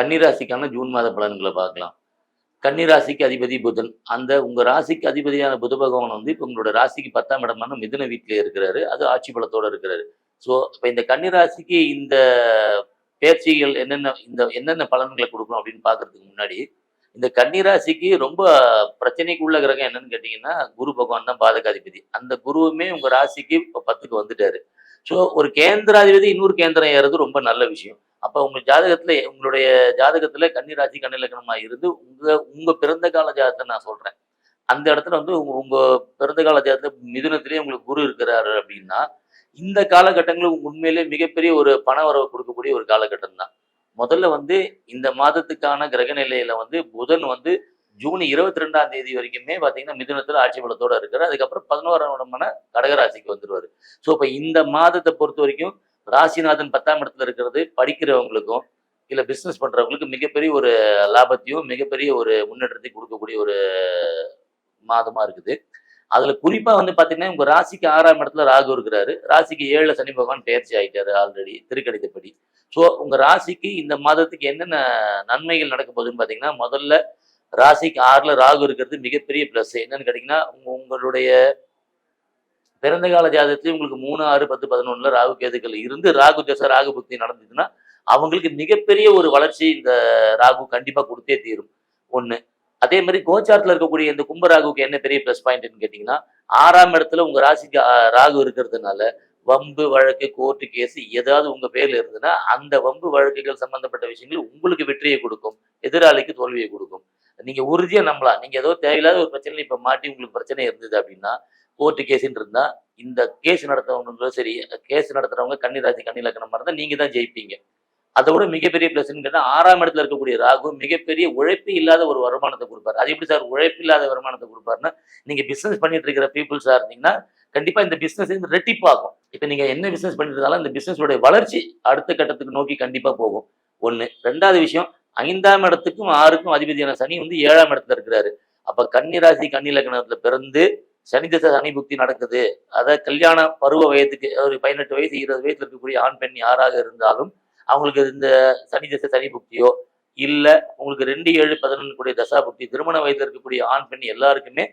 கன்னிராசிக்கான June மாத பலன்களை பார்க்கலாம். கன்னிராசிக்கு அதிபதி புதன். அந்த உங்கள் ராசிக்கு அதிபதியான புத பகவான் வந்து இப்போ உங்களோட ராசிக்கு பத்தாம் இடமான மிதுன வீட்டிலே இருக்கிறாரு. அது ஆட்சி பலத்தோடு இருக்கிறாரு. ஸோ இப்போ இந்த கன்னிராசிக்கு இந்த பேர்ச்சிகள் என்னென்ன இந்த என்னென்ன பலன்களை கொடுக்கணும் அப்படின்னு பார்க்கறதுக்கு முன்னாடி இந்த கன்னிராசிக்கு ரொம்ப பிரச்சனைக்கு உள்ள கிரகம் என்னன்னு கேட்டிங்கன்னா குரு பகவான் தான் பாதகாதிபதி. அந்த குருவுமே உங்கள் ராசிக்கு இப்போ பத்துக்கு வந்துட்டாரு. ஸோ ஒரு கேந்திராதிபதி இன்னொரு கேந்திரம் ஏறது ரொம்ப நல்ல விஷயம். அப்போ உங்க ஜாதகத்துல உங்களுடைய ஜாதகத்துல கன்னிராசி கண்ணிலக்கணமா இருந்து உங்க உங்க பிறந்த கால ஜாதகத்தை நான் சொல்றேன். அந்த இடத்துல வந்து உங்க உங்க பிறந்த கால ஜாதகத்துல மிதுனத்திலேயே உங்களுக்கு குரு இருக்கிறாரு அப்படின்னா இந்த காலகட்டங்களும் உண்மையிலே மிகப்பெரிய ஒரு பண வரவு கொடுக்கக்கூடிய ஒரு காலகட்டம் தான். முதல்ல வந்து இந்த மாதத்துக்கான கிரக நிலையில வந்து புதன் வந்து ஜூன் இருபத்தி ரெண்டாம் தேதி வரைக்குமே பார்த்தீங்கன்னா மிதுனத்துல ஆட்சி பலத்தோட இருக்கிறார் அதுக்கப்புறம் பதினோராம் இடமான கடகராசிக்கு வந்துருவாரு. ஸோ இப்போ இந்த மாதத்தை பொறுத்த வரைக்கும் ராசிநாதன் பத்தாம் இடத்துல இருக்கிறது படிக்கிறவங்களுக்கும் இல்லை பிஸ்னஸ் பண்ணுறவங்களுக்கு மிகப்பெரிய ஒரு லாபத்தையும் மிகப்பெரிய ஒரு முன்னேற்றத்தையும் கொடுக்கக்கூடிய ஒரு மாதமாக இருக்குது. அதில் குறிப்பாக வந்து பார்த்தீங்கன்னா உங்கள் ராசிக்கு ஆறாம் இடத்துல ராகு இருக்கிறாரு. ராசிக்கு ஏழில் சனி பகவான் பயிற்சி ஆகிட்டாரு ஆல்ரெடி திருக்கணிதப்படி ஸோ உங்கள் ராசிக்கு இந்த மாதத்துக்கு என்னென்ன நன்மைகள் நடக்க போகுதுன்னு பார்த்தீங்கன்னா முதல்ல ராசிக்கு ஆறில் ராகு இருக்கிறது மிகப்பெரிய ப்ளஸ் என்னன்னு கேட்டிங்கன்னா உங்களுடைய பிறந்த கால ஜாதகத்திலேயே உங்களுக்கு மூணு ஆறு பத்து பதினொன்னுல ராகு கேதுக்கள் இருந்து ராகு தசை ராகு புக்தி நடந்ததுன்னா அவங்களுக்கு மிகப்பெரிய ஒரு வளர்ச்சி இந்த ராகு கண்டிப்பாக கொடுத்தே தீரும். ஒன்று அதே மாதிரி கோச்சாரத்தில் இருக்கக்கூடிய இந்த கும்பராகுக்கு என்ன பெரிய ப்ளஸ் பாயிண்ட்னு கேட்டிங்கன்னா ஆறாம் இடத்துல உங்கள் ராசிக்கு ராகு இருக்கிறதுனால வம்பு வழக்கு கோர்ட்டு கேஸ் ஏதாவது உங்கள் பேரில் இருந்ததுன்னா அந்த வம்பு வழக்குகள் சம்மந்தப்பட்ட விஷயங்கள் உங்களுக்கு வெற்றியை கொடுக்கும். எதிராளிக்கு தோல்வியை கொடுக்கும். நீங்க உறுதியாக நம்பலாம். நீங்க ஏதோ தேவையில்லாத ஒரு பிரச்சனை இப்போ மாட்டி உங்களுக்கு பிரச்சனை இருந்தது அப்படின்னா கோர்ட்டு கேஸ்ன்னு இருந்தா இந்த கேஸ் நடத்துறவங்களும் சரி கேஸ் நடத்துறவங்க கன்னிராசி கன்னிலக்கணமாக இருந்தா நீங்க தான் ஜெயிப்பீங்க. அதை விட மிகப்பெரிய பிளஸ்ன்னு கேட்டா ஆறாம் இடத்துல இருக்கக்கூடிய ராகு மிகப்பெரிய உழைப்பு இல்லாத ஒரு வருமானத்தை கொடுப்பாரு. அது எப்படி சார்? உழைப்பு இல்லாத வருமானத்தை கொடுப்பாருன்னா நீங்க பிசினஸ் பண்ணிட்டு இருக்கிற பீப்புள்ஸா இருந்தீங்கன்னா கண்டிப்பா இந்த பிசினஸ் வந்து ரெட்டிப்பாகும் இப்ப நீங்க என்ன பிசினஸ் பண்ணிட்டு இருந்தாலும் இந்த பிசினஸோட வளர்ச்சி அடுத்த கட்டத்துக்கு நோக்கி கண்டிப்பா போகும். ஒண்ணு. ரெண்டாவது விஷயம் ஐந்தாம் இடத்துக்கும் ஆறுக்கும் அதிபதியான சனி வந்து ஏழாம் இடத்துல இருக்கிறாரு. அப்ப கன்னிராசி கன்னிலக்கணத்துல பிறந்து சனி தசை சனி புக்தி நடக்குது. அதை கல்யாண பருவ வயதுக்கு ஒரு பதினெட்டு வயசு இருபது வயசுல இருக்கக்கூடிய ஆண் பெண் யாராக இருந்தாலும் அவங்களுக்கு இந்த சனி தசை சனி புக்தியோ இல்லை உங்களுக்கு ரெண்டு ஏழு பதினொன்று கூடிய தசா புக்தி திருமண வயதில் இருக்கக்கூடிய ஆண் பெண் எல்லாருக்குமே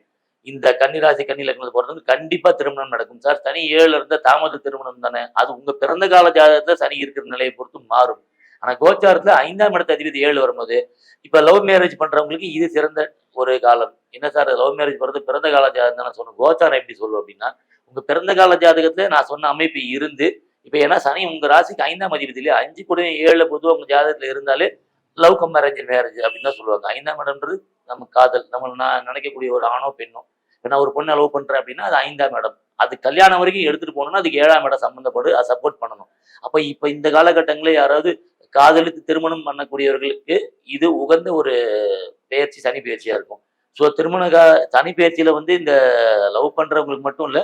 இந்த கன்னிராசி கன்னிலக்கணத்தை போறதுக்கு கண்டிப்பா திருமணம் நடக்கும். சார் சனி ஏழுல இருந்த தாமத திருமணம் தானே? அது உங்க பிறந்த கால ஜாதகத்துல சனி இருக்கிற நிலையை பொறுத்து மாறும். ஆனா கோச்சாரத்துல ஐந்தாம் இடத்து அதிபதி ஏழு வரும்போது இப்ப லவ் மேரேஜ் பண்றவங்களுக்கு இது சிறந்த ஒரு காலம். என்ன சார் லவ் மேரேஜ் போறது? பிறந்த கால ஜாதகம் தான் சொன்னேன் கோச்சாரம் எப்படி சொல்லுவோம் அப்படின்னா உங்க பிறந்த கால ஜாதகத்துல நான் சொன்ன அமைப்பு இருந்து இப்ப ஏன்னா சனி உங்க ராசிக்கு ஐந்தாம் அதிபதியிலே அஞ்சு கூட ஏழுல பொதுவாக உங்க ஜாதகத்துல இருந்தாலே லவ் கம் மேரேஜ் மேரேஜ் அப்படின்னு தான் சொல்லுவாங்க. ஐந்தாம் இடம்ன்றது நம்ம காதல் நம்ம நான் நினைக்கக்கூடிய ஒரு ஆணோ பெண்ணோ. இப்ப நான் ஒரு பொண்ணை லவ் பண்றேன் அப்படின்னா அது ஐந்தாம் இடம். அது கல்யாணம் வரைக்கும் எடுத்துட்டு போகணும்னா அதுக்கு ஏழாம் இடம் சம்மந்தப்படு அதை சப்போர்ட் பண்ணணும். அப்ப இப்ப இந்த காலகட்டங்களில் யாராவது காதலுக்கு திருமணம் பண்ணக்கூடியவர்களுக்கு இது உகந்த ஒரு பெயர்ச்சி சனி பயிற்சியாக இருக்கும். ஸோ திருமண கா சனி வந்து இந்த லவ் பண்ணுறவங்களுக்கு மட்டும் இல்லை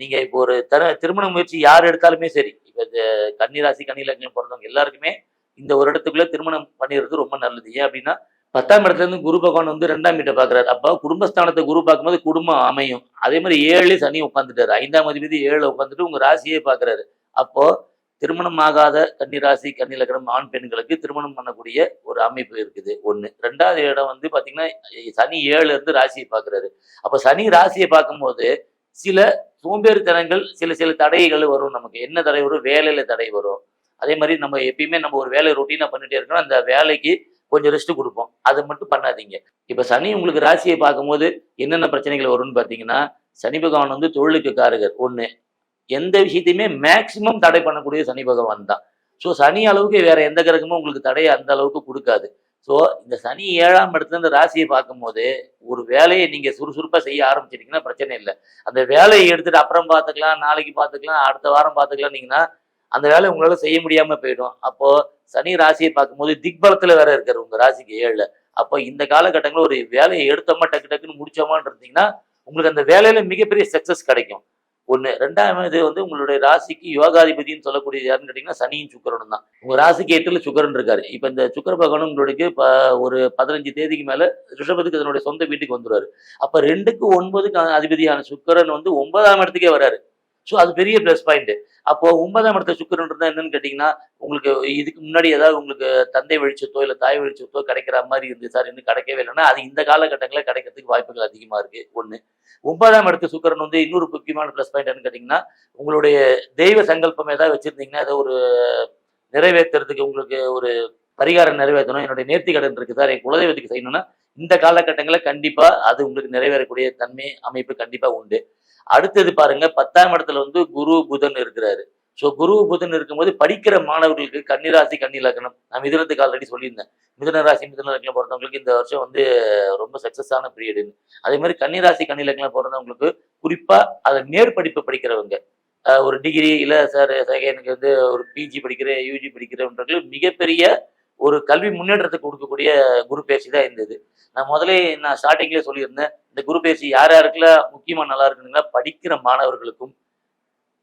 நீங்கள் இப்போ ஒரு தர திருமண முயற்சி யார் எடுத்தாலுமே சரி. இப்போ இந்த கன்னிராசி கன்னிலக்கணம் பிறந்தவங்க எல்லாருக்குமே இந்த ஒரு இடத்துக்குள்ளே திருமணம் பண்ணிடுறது ரொம்ப நல்லது. ஏன் அப்படின்னா பத்தாம் இடத்துல இருந்து குரு பகவான் வந்து ரெண்டாம் வீட்டை பார்க்குறாரு. அப்போ குடும்பஸ்தானத்தை குரு பார்க்கும்போது குடும்பம் அமையும். அதே மாதிரி ஏழு சனி உட்காந்துட்டாரு ஐந்தாம் அதிபதி ஏழு உட்காந்துட்டு உங்கள் ராசியே பார்க்குறாரு. அப்போது திருமணம் ஆகாத கன்னிராசி கன்னிலக்கணம் ஆண் பெண்களுக்கு திருமணம் பண்ணக்கூடிய ஒரு அமைப்பு இருக்குது. ஒன்று ரெண்டாவது இடம் வந்து பார்த்தீங்கன்னா சனி ஏழு இருந்து ராசியை பார்க்குறாரு அப்போ சனி ராசியை பார்க்கும்போது சில சோம்பேறித்தனங்கள் சில சில தடைகள் வரும் நமக்கு. என்ன தடை வரும்? வேலையில் தடை வரும். அதே மாதிரி நம்ம எப்பயுமே நம்ம ஒரு வேலை ரொட்டீனாக பண்ணிட்டே இருக்கணும் அந்த வேலைக்கு கொஞ்சம் ரெஸ்ட் கொடுப்போம். அதை மட்டும் பண்ணாதீங்க. இப்போ சனி உங்களுக்கு ராசியை பார்க்கும்போது என்னென்ன பிரச்சனைகள் வரும்னு பார்த்தீங்கன்னா சனி பகவான் வந்து தொழிலுக்கு காரகர். ஒன்று எந்த விஷயத்தையுமே மேக்சிமம் தடை பண்ணக்கூடிய சனி பகவான் தான். ஸோ சனி அளவுக்கு வேற எந்த கிரகமும் உங்களுக்கு தடையை அந்த அளவுக்கு கொடுக்காது. ஸோ இந்த சனி ஏழாம் இடத்துல இந்த ராசியை பார்க்கும்போது ஒரு வேலையை நீங்கள் சுறுசுறுப்பாக செய்ய ஆரம்பிச்சிட்டீங்கன்னா பிரச்சனை இல்லை. அந்த வேலையை எடுத்துட்டு அப்புறம் பார்த்துக்கலாம் நாளைக்கு பார்த்துக்கலாம் அடுத்த வாரம் பார்த்துக்கலாம்னீங்கன்னா அந்த வேலையை உங்களால் செய்ய முடியாமல் போயிடும். அப்போ சனி ராசியை பார்க்கும்போது திக்பலத்தில் வேற இருக்கார் உங்கள் ராசிக்கு ஏழில். அப்போ இந்த காலகட்டங்களில் ஒரு வேலையை எடுத்தோமா டக்கு டக்குன்னு முடிச்சோமான்னு இருந்தீங்கன்னா உங்களுக்கு அந்த வேலையில மிகப்பெரிய சக்சஸ் கிடைக்கும். ஒண்ணு. ரெண்டாவது வந்து உங்களுடைய ராசிக்கு யோகாதிபதினு சொல்லக்கூடிய யாருன்னு கேட்டிங்கன்னா சனியும் சுக்கரனும் தான். உங்கள் ராசிக்கு எட்டில் சுக்கரன் இருக்காரு. இப்போ இந்த சுக்கர பகவான் உங்களுக்கு ப ஒரு பதினஞ்சு தேதிக்கு மேலே ரிஷபத்துக்கு அதனுடைய சொந்த வீட்டுக்கு வந்துடுவார் அப்போ ரெண்டுக்கு ஒன்பதுக்கு அதிபதியான சுக்கரன் வந்து ஒன்பதாம் இடத்துக்கே வராரு. ஸோ அது பெரிய ப்ளஸ் பாயிண்ட் அப்போ ஒன்பதாம் இடத்த சுக்கரன் இருந்தால் என்னன்னு கேட்டிங்கன்னா உங்களுக்கு இதுக்கு முன்னாடி ஏதாவது உங்களுக்கு தந்தை வெளிச்சத்தோ இல்லை தாய் வெளிச்சத்தோ கிடைக்கிற மாதிரி இருந்து சார் இன்னும் கிடைக்கவே இல்லைன்னா அது இந்த காலகட்டங்களில் கிடைக்கிறதுக்கு வாய்ப்புகள் அதிகமாக இருக்குது ஒன்று ஒன்பதாம் இடத்து சுக்கரன் வந்து இன்னொரு முக்கியமான ப்ளஸ் பாயிண்ட் என்னன்னு கேட்டிங்கன்னா உங்களுடைய தெய்வ சங்கல்பம் ஏதாவது வச்சுருந்தீங்கன்னா அதை ஒரு நிறைவேற்றுறதுக்கு உங்களுக்கு ஒரு பரிகாரம் நிறைவேற்றணும். என்னுடைய நேர்த்தி கடன் இருக்குது சார் என் குலதெய்வத்துக்கு செய்யணும்னா இந்த காலகட்டங்களில் கண்டிப்பாக அது உங்களுக்கு நிறைவேறக்கூடிய தன்மை அமைப்பு கண்டிப்பாக உண்டு. அடுத்தது பாருங்க பத்தாம் இடத்துல வந்து குரு புதன் இருக்கிறாரு. ஸோ குரு புதன் இருக்கும்போது படிக்கிற மாணவர்களுக்கு கன்னிராசி கன்னிலக்கணம். நான் மிதனத்துக்கு ஆல்ரெடி சொல்லியிருந்தேன். மிதுன ராசி மிதுன லக்னம் பிறந்தவங்களுக்கு இந்த வருஷம் வந்து ரொம்ப சக்சஸான பீரியடுன்னு அதே மாதிரி கன்னிராசி கன்னிலக்கணம் பிறந்தவங்களுக்கு குறிப்பாக அதை மேற்படிப்பு படிக்கிறவங்க. ஒரு டிகிரி இல்லை சார் எனக்கு வந்து ஒரு பிஜி படிக்கிறேன் யூஜி படிக்கிறவங்களுக்கு மிகப்பெரிய ஒரு கல்வி முன்னேற்றத்துக்கு கொடுக்கக்கூடிய குரு பயிற்சி தான் இருந்தது நான் முதலே நான் ஸ்டார்டிங்லேயே சொல்லியிருந்தேன் இந்த குரு பயிற்சி யார் யாருக்கெல்லாம் முக்கியமாக நல்லா இருக்குதுன்னா படிக்கிற மாணவர்களுக்கும்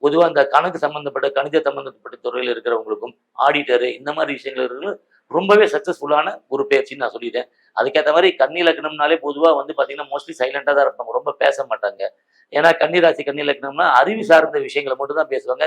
பொதுவாக இந்த கணக்கு சம்மந்தப்பட்ட கணித சம்மந்தப்பட்ட துறையில் இருக்கிறவங்களுக்கும் ஆடிட்டரு இந்த மாதிரி விஷயங்கள் இருக்கிறது ரொம்பவே சக்ஸஸ்ஃபுல்லான குரு பயிற்சின்னு நான் சொல்லிட்டேன். அதுக்கேற்ற மாதிரி கன்னி லக்னம்னாலே பொதுவாக வந்து பார்த்தீங்கன்னா மோஸ்ட்லி சைலண்டாக தான் இருப்பாங்க ரொம்ப பேச மாட்டாங்க. ஏன்னா கன்னிராசி கன்னி லக்னம்னா அறிவு சார்ந்த விஷயங்களை மட்டும் தான் பேசுவாங்க.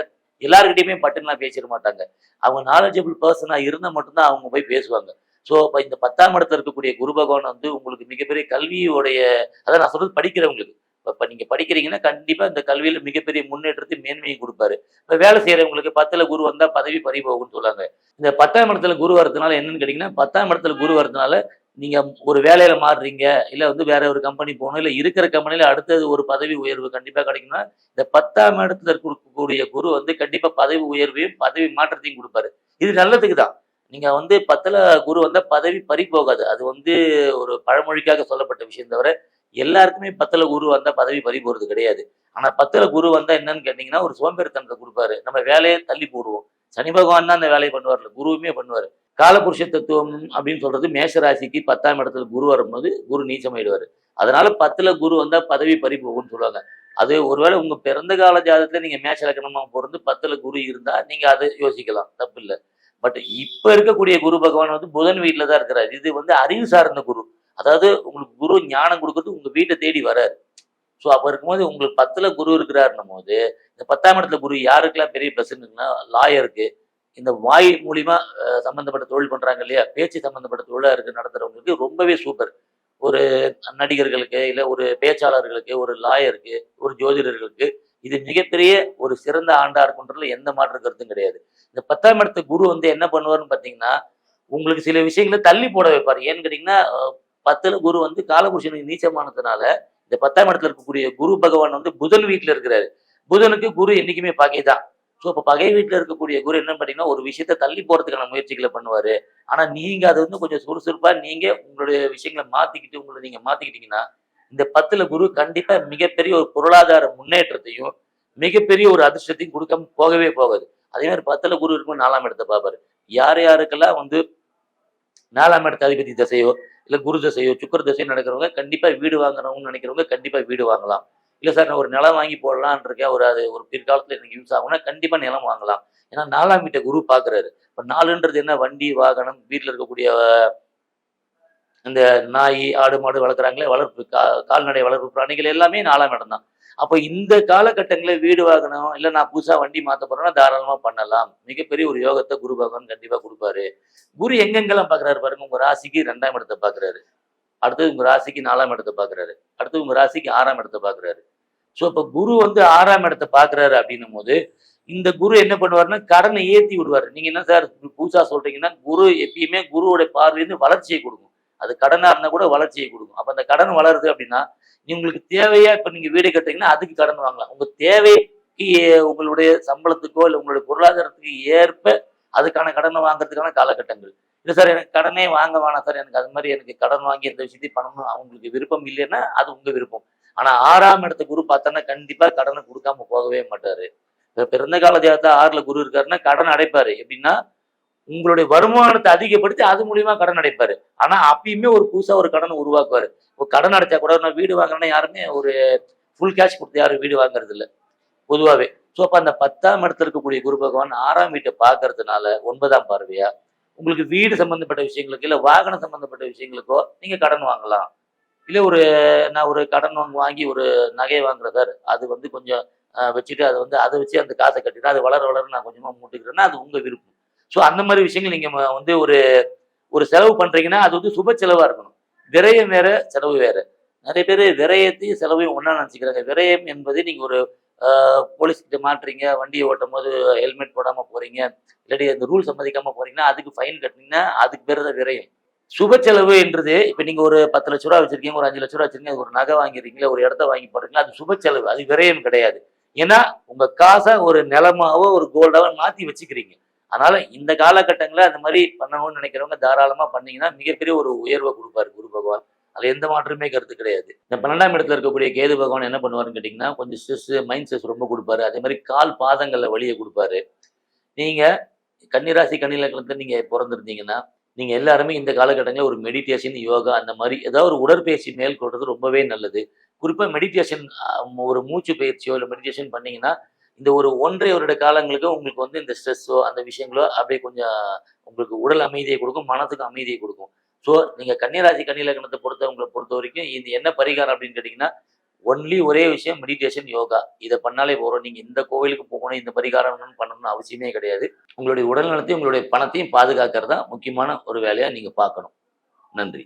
எல்லாருக்கிட்டையுமே பட்டுலாம் பேசிட மாட்டாங்க. அவங்க நாலேஜபிள் பர்சனாக இருந்தால் மட்டும்தான் அவங்க போய் பேசுவாங்க. ஸோ இப்போ இந்த பத்தாம் இடத்துல இருக்கக்கூடிய குரு பகவான் வந்து உங்களுக்கு மிகப்பெரிய கல்வியோடைய அதான் நான் சொல்றது படிக்கிறவங்களுக்கு. இப்போ நீங்கள் படிக்கிறீங்கன்னா கண்டிப்பாக இந்த கல்வியில் மிகப்பெரிய முன்னேற்றத்தை மேன்மையை கொடுப்பாரு. இப்போ வேலை செய்கிறவங்களுக்கு பத்தில் குரு வந்தால் பதவி பறி போகும்னு சொல்லுவாங்க இந்த பத்தாம் இடத்துல குரு வரதுனால என்னன்னு கேட்டிங்கன்னா பத்தாம் இடத்துல குரு வரதுனால நீங்க ஒரு வேலையில மாறுறீங்க இல்ல வந்து வேற ஒரு கம்பெனி போகணும் இல்ல இருக்கிற கம்பெனில அடுத்தது ஒரு பதவி உயர்வு கண்டிப்பா கிடைக்கும்னா இந்த பத்தாம் இடத்துல இருக்கக்கூடிய குரு வந்து கண்டிப்பா பதவி உயர்வையும் பதவி மாற்றத்தையும் கொடுப்பாரு. இது நல்லதுக்கு தான். நீங்க வந்து பத்துல குரு வந்தா பதவி பறி போகாது. அது வந்து ஒரு பழமொழிக்காக சொல்லப்பட்ட விஷயம் தவிர எல்லாருக்குமே பத்துல குரு வந்தா பதவி பறி போறது கிடையாது. ஆனா பத்துல குரு வந்தா என்னன்னு கேட்டீங்கன்னா ஒரு சோம்பேறித்தனத்தை கொடுப்பாரு. நம்ம வேலையை தள்ளி போடுவோம். சனி பகவான் தான் அந்த வேலையை பண்ணுவார்ல குருவுமே பண்ணுவார். காலபுருஷ தத்துவம் அப்படின்னு சொல்றது மேஷ ராசிக்கு பத்தாம் இடத்துல குரு வரும்போது குரு நீச்சமாயிடுவார். அதனால பத்துல குரு வந்தா பதவி பறி போகும்னு சொல்லுவாங்க. அது ஒருவேளை உங்க பிறந்த கால ஜாதகத்துல நீங்க மேஷ லக்கணமா பிறந்து பத்துல குரு இருந்தா நீங்க அதை யோசிக்கலாம் தப்பு இல்லை. பட் இப்ப இருக்கக்கூடிய குரு பகவான் வந்து புதன் வீட்டில் தான் இருக்கிறார். இது வந்து அறிவு சார்ந்த குரு. அதாவது உங்களுக்கு குரு ஞானம் கொடுக்கறது உங்க வீட்டை தேடி வராரு. ஸோ அப்போ இருக்கும்போது உங்களுக்கு பத்தில் குரு இருக்கிறாருன்னும் போது இந்த பத்தாம் இடத்துல குரு யாருக்கெல்லாம் பெரிய பிரச்சனைனா லாயருக்கு இந்த வாய் மூலிமா சம்மந்தப்பட்ட தொழில் பண்ணுறாங்க இல்லையா பேச்சு சம்மந்தப்பட்ட தொழிலாக இருக்கு நடத்துகிறவங்களுக்கு ரொம்பவே சூப்பர் ஒரு நடிகர்களுக்கு இல்லை ஒரு பேச்சாளர்களுக்கு ஒரு லாயருக்கு ஒரு ஜோதிடர்களுக்கு இது மிகப்பெரிய ஒரு சிறந்த ஆண்டாக இருக்குன்றதுல எந்த மாற்று கருத்தும் கிடையாது. இந்த பத்தாம் இடத்து குரு வந்து என்ன பண்ணுவாருன்னு பார்த்தீங்கன்னா உங்களுக்கு சில விஷயங்களை தள்ளி போட வைப்பார். ஏன்னு கேட்டிங்கன்னா பத்தில் குரு வந்து காலபுருஷனுக்கு நீச்சமானதுனால இந்த பத்தாம் இடத்துல இருக்கக்கூடிய குரு பகவான் வந்து புதன் வீட்டில் இருக்கிறாரு. புதனுக்கு குரு என்னைக்குமே பகை தான். ஸோ இப்போ பகை வீட்டில் இருக்கக்கூடிய குரு என்ன பண்ணீங்கன்னா ஒரு விஷயத்த தள்ளி போறதுக்கான முயற்சிகளை பண்ணுவாரு. ஆனா நீங்க அதை வந்து கொஞ்சம் சுறுசுறுப்பா நீங்க உங்களுடைய விஷயங்களை மாத்திக்கிட்டு உங்களை நீங்க மாத்திக்கிட்டீங்கன்னா இந்த பத்துல குரு கண்டிப்பா மிகப்பெரிய ஒரு பொருளாதார முன்னேற்றத்தையும் மிகப்பெரிய ஒரு அதிர்ஷ்டத்தையும் கொடுக்காம போகவே போகாது. அதே மாதிரி பத்துல குரு இருக்கும் நாலாம் இடத்தை பார்ப்பாரு. யார் யாருக்கெல்லாம் வந்து நாலாம் இடத்த அதிபதி தசையோ இல்லை குரு தசையோ சுக்கர தசையோ நடக்கிறவங்க கண்டிப்பாக வீடு வாங்குறவங்கன்னு நினைக்கிறவங்க கண்டிப்பாக வீடு வாங்கலாம். இல்லை சார் நான் ஒரு நிலம் வாங்கி போடலான் இருக்கேன். ஒரு அது ஒரு பிற்காலத்தில் எனக்கு யூஸ் ஆகும்னா கண்டிப்பாக நிலம் வாங்கலாம். ஏன்னா நாலாம் வீட்டை குரு பார்க்குறாரு இப்போ நாலுன்றது என்ன? வண்டி வாகனம் வீட்டில் இருக்கக்கூடிய இந்த நாய் ஆடு மாடு வளர்க்குறாங்களே வளர்ப்பு கா கால்நடை வளர்ப்பு பிராணிகள் எல்லாமே நாலாம் இடம் தான். அப்போ இந்த காலகட்டங்களில் வீடு வாங்கணும் இல்லை நான் புதுசாக வண்டி மாற்ற போறேன்னா தாராளமாக பண்ணலாம். மிகப்பெரிய ஒரு யோகத்தை குரு பகவான் கண்டிப்பாக கொடுப்பாரு. குரு எங்கெங்கெல்லாம் பார்க்குறாரு பாருங்க உங்க ராசிக்கு ரெண்டாம் இடத்தை பார்க்குறாரு அடுத்தது உங்க ராசிக்கு நாலாம் இடத்தை பார்க்குறாரு அடுத்தது உங்க ராசிக்கு ஆறாம் இடத்தை பார்க்குறாரு ஸோ இப்போ குரு வந்து ஆறாம் இடத்தை பார்க்குறாரு அப்படின்னும் போது இந்த குரு என்ன பண்ணுவாருன்னா கடனை ஏற்றி விடுவார். நீங்க என்ன சார் புதுசா சொல்றீங்கன்னா குரு எப்பயுமே குருவோட பார்வையிலிருந்து வளர்ச்சியை கொடுக்கும். அது கடனா இருந்தா கூட வளர்ச்சியை கொடுக்கும். அப்போ அந்த கடன் வளருது அப்படின்னா உங்களுக்கு தேவையா இப்ப நீங்க வீடு கட்டுறீங்கன்னா அதுக்கு கடன் வாங்கலாம். உங்க தேவைக்கு உங்களுடைய சம்பளத்துக்கோ இல்லை உங்களுடைய பொருளாதாரத்துக்கு ஏற்ப அதுக்கான கடனை வாங்குறதுக்கான காலகட்டங்கள். இல்லை சார் எனக்கு கடனே வாங்க வேணாம் சார். எனக்கு அது மாதிரி எனக்கு கடன் வாங்கி எந்த விஷயத்தையும் பண்ணணும் அவங்களுக்கு விருப்பம் இல்லைன்னா அது உங்க விருப்பம். ஆனா ஆறாம் இடத்த குரு பார்த்தோன்னா கண்டிப்பா கடனை கொடுக்காம போகவே மாட்டாரு. பிறந்த கால தேவத்தை ஆறுல குரு இருக்காருன்னா கடன் அடைப்பாரு. எப்படின்னா உங்களுடைய வருமானத்தை அதிகப்படுத்தி அது மூலியமா கடன் அடைப்பாரு. ஆனா அப்பயுமே ஒரு புதுசா ஒரு கடனை உருவாக்குவாரு. இப்போ கடன் அடைச்சா கூட நான் வீடு வாங்குறேன்னா யாருமே ஒரு ஃபுல் கேஷ் கொடுத்து யாரும் வீடு வாங்குறது இல்லை பொதுவாகவே ஸோ அப்போ அந்த பத்தாம் இடத்துல இருக்கக்கூடிய குரு பகவான் ஆறாம் வீட்டை பார்க்கறதுனால ஒன்பதாம் பார்வையா உங்களுக்கு வீடு சம்பந்தப்பட்ட விஷயங்களுக்கு இல்லை வாகனம் சம்பந்தப்பட்ட விஷயங்களுக்கோ நீங்கள் கடன் வாங்கலாம். இல்லை ஒரு நான் ஒரு கடன் வாங்கி ஒரு நகையை வாங்குறேன் சார் அது வந்து கொஞ்சம் வச்சுட்டு அதை வந்து அதை வச்சு அந்த காசை கட்டினா அது வளர வளர நான் கொஞ்சமாக மூட்டுக்கிறேன்னா அது உங்கள் விருப்பம். ஸோ அந்த மாதிரி விஷயங்கள் நீங்கள் வந்து ஒரு ஒரு செலவு பண்ணுறீங்கன்னா அது வந்து சுப செலவாக இருக்கணும். விரயம் வேற செலவு வேற. நிறைய பேர் விரயத்தையும் செலவையும் ஒன்றா நினச்சிக்கிறாங்க. விரயம் என்பது நீங்கள் ஒரு போலீஸ் கிட்ட மாட்டுறீங்க வண்டியை ஓட்டும் போது ஹெல்மெட் போடாமல் போகிறீங்க இல்லாட்டி அந்த ரூல் சம்மதிக்காமல் போகிறீங்கன்னா அதுக்கு ஃபைன் கட்டினீங்கன்னா அதுக்கு பேர் தான் விரயம். சுப செலவு என்றது இப்போ நீங்கள் ஒரு பத்து லட்ச ரூபா வச்சிருக்கீங்க ஒரு அஞ்சு லட்ச ரூபா வச்சிருக்கீங்க ஒரு நகை வாங்கிறீங்களா ஒரு இடத்த வாங்கி போடுறீங்களா அது சுப செலவு. அது விரயம் கிடையாது. ஏன்னா உங்கள் காசை ஒரு நிலமாவோ ஒரு கோல்டாவோ மாற்றி வச்சுக்கிறீங்க. அதனால இந்த காலகட்டங்களில் அந்த மாதிரி பண்ணணும்னு நினைக்கிறவங்க தாராளமா பண்ணீங்கன்னா மிகப்பெரிய ஒரு உயர்வை கொடுப்பாரு குரு பகவான். அதுல எந்த மாற்றமே கருத்து கிடையாது. இந்த பன்னெண்டாம் இடத்துல இருக்கக்கூடிய கேது பகவான் என்ன பண்ணுவாருன்னு கேட்டிங்கன்னா கொஞ்சம் ஸ்ட்ரெஸ் மைண்ட் ஸ்ட்ரெஸ் ரொம்ப கொடுப்பாரு. அதே மாதிரி கால் பாதங்களில் வழியை கொடுப்பாரு. நீங்க கன்னிராசி கன்னிலக்கணத்துல நீங்க பிறந்திருந்தீங்கன்னா நீங்க எல்லாருமே இந்த காலகட்டங்களில் ஒரு மெடிடேஷன் யோகா அந்த மாதிரி ஏதாவது ஒரு உடற்பயிற்சி மேற்கொள்றது ரொம்பவே நல்லது. குறிப்பாக மெடிடேஷன் ஒரு மூச்சு பயிற்சியோ இல்லை மெடிடேஷன் பண்ணீங்கன்னா இந்த ஒரு ஒன்றரை வருட காலங்களுக்கு உங்களுக்கு வந்து இந்த ஸ்ட்ரெஸ்ஸோ அந்த விஷயங்களோ அப்படியே கொஞ்சம் உங்களுக்கு உடல் அமைதியை கொடுக்கும் மனதுக்கு அமைதியை கொடுக்கும். ஸோ நீங்கள் கன்னிராசி கன்னிலக்கணத்தை பொறுத்தவங்களை பொறுத்த வரைக்கும் இது என்ன பரிகாரம் அப்படின்னு கேட்டிங்கன்னா ஒன்லி ஒரே விஷயம் மெடிடேஷன் யோகா இதை பண்ணாலே போகிறோம் நீங்கள் இந்த கோவிலுக்கு போகணும் இந்த பரிகாரம் பண்ணணும்னு அவசியமே கிடையாது. உங்களுடைய உடல் நலத்தையும் உங்களுடைய பணத்தையும் பாதுகாக்கிறது தான் முக்கியமான ஒரு வேலையாக நீங்கள் பார்க்கணும். நன்றி.